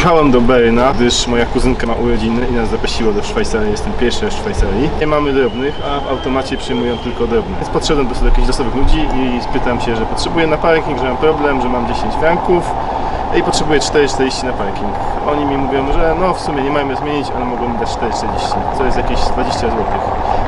Przyjechałem do Berna, gdyż moja kuzynka ma urodziny i nas zaprosiła do Szwajcarii. Jestem pierwszy w Szwajcarii. Nie mamy drobnych, a w automacie przyjmują tylko drobne. Więc podszedłem do jakichś losowych ludzi i spytam się, że potrzebuję na parking, że mam problem, że mam 10 franków i potrzebuję 4,40 na parking. Oni mi mówią, że no w sumie nie mają zmienić, ale mogą mi dać 4,40, co jest jakieś 20 zł.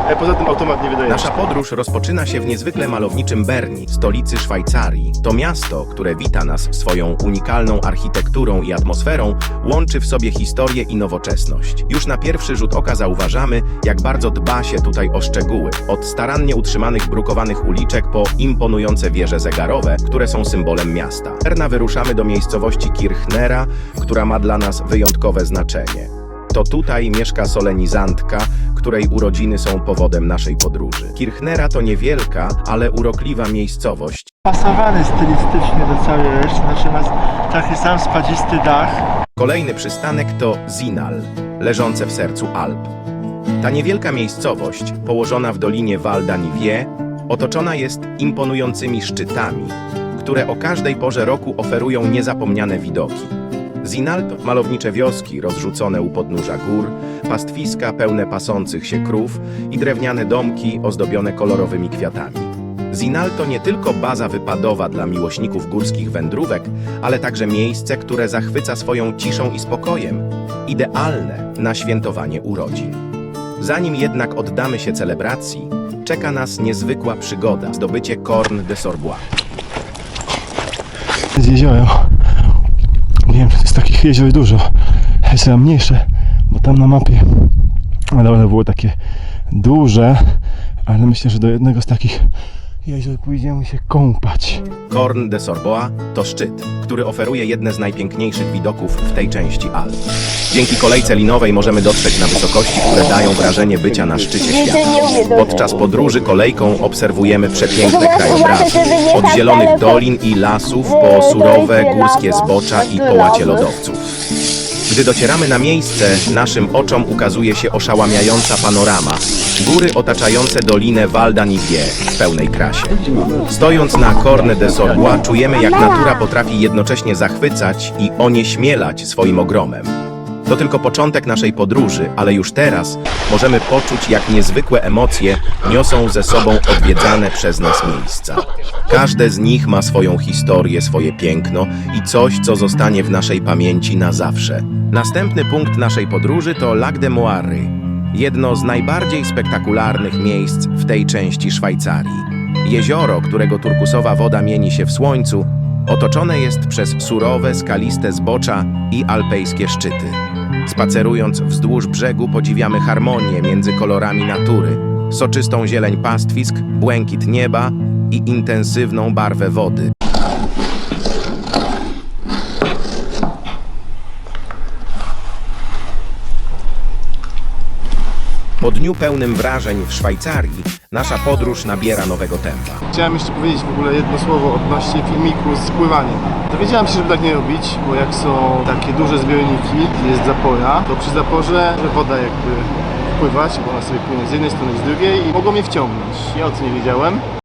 E, poza tym automat nie wydaje Nasza podróż rozpoczyna się w niezwykle malowniczym Berni, stolicy Szwajcarii. To miasto, które wita nas swoją unikalną architekturą i atmosferą, łączy w sobie historię i nowoczesność. Już na pierwszy rzut oka zauważamy, jak bardzo dba się tutaj o szczegóły. Od starannie utrzymanych brukowanych uliczek po imponujące wieże zegarowe, które są symbolem miasta. Berna wyruszamy do miejscowości Kirchnera, która ma dla nas wyjątkowe znaczenie. To tutaj mieszka solenizantka, której urodziny są powodem naszej podróży. Kirchnera to niewielka, ale urokliwa miejscowość, pasowany stylistycznie do całej reszty, ma taki sam spadzisty dach. Kolejny przystanek to Zinal, leżące w sercu Alp. Ta niewielka miejscowość, położona w dolinie Val d'Anivier, otoczona jest imponującymi szczytami, które o każdej porze roku oferują niezapomniane widoki. Zinal to malownicze wioski rozrzucone u podnóża gór, pastwiska pełne pasących się krów i drewniane domki ozdobione kolorowymi kwiatami. Zinal to nie tylko baza wypadowa dla miłośników górskich wędrówek, ale także miejsce, które zachwyca swoją ciszą i spokojem, idealne na świętowanie urodzin. Zanim jednak oddamy się celebracji, czeka nas niezwykła przygoda zdobycie Corn de Sorbois. z jeziorem. Nie wiem, czy to jest takich jezior dużo. Jest chyba mniejsze, bo tam na mapie naprawdę było takie duże, ale myślę, że do jednego z takich jezior pójdziemy się kąpać. Corn de Sorbois to szczyt, który oferuje jedne z najpiękniejszych widoków w tej części Alp. Dzięki kolejce linowej możemy dotrzeć na wysokości, które dają wrażenie bycia na szczycie świata. Podczas podróży kolejką obserwujemy przepiękne krajobrazy, od zielonych dolin i lasów po surowe górskie zbocza i połacie lodowców. Gdy docieramy na miejsce, naszym oczom ukazuje się oszałamiająca panorama. Góry otaczające dolinę Val w pełnej krasie. Stojąc na Corne de Sorbois, czujemy jak natura potrafi jednocześnie zachwycać i onieśmielać swoim ogromem. To tylko początek naszej podróży, ale już teraz możemy poczuć, jak niezwykłe emocje niosą ze sobą odwiedzane przez nas miejsca. Każde z nich ma swoją historię, swoje piękno i coś, co zostanie w naszej pamięci na zawsze. Następny punkt naszej podróży to Lac de Moary, jedno z najbardziej spektakularnych miejsc w tej części Szwajcarii. Jezioro, którego turkusowa woda mieni się w słońcu, otoczone jest przez surowe, skaliste zbocza i alpejskie szczyty. Spacerując wzdłuż brzegu podziwiamy harmonię między kolorami natury, soczystą zieleń pastwisk, błękit nieba i intensywną barwę wody. Po dniu pełnym wrażeń w Szwajcarii, nasza podróż nabiera nowego tempa. Chciałem jeszcze powiedzieć w ogóle jedno słowo odnośnie filmiku z pływaniem. Dowiedziałem się, żeby tak nie robić, bo jak są takie duże zbiorniki, jest zapora, to przy zaporze woda jakby wpływać, bo ona sobie płynie z jednej strony i z drugiej i mogło mnie wciągnąć. Ja o tym nie wiedziałem.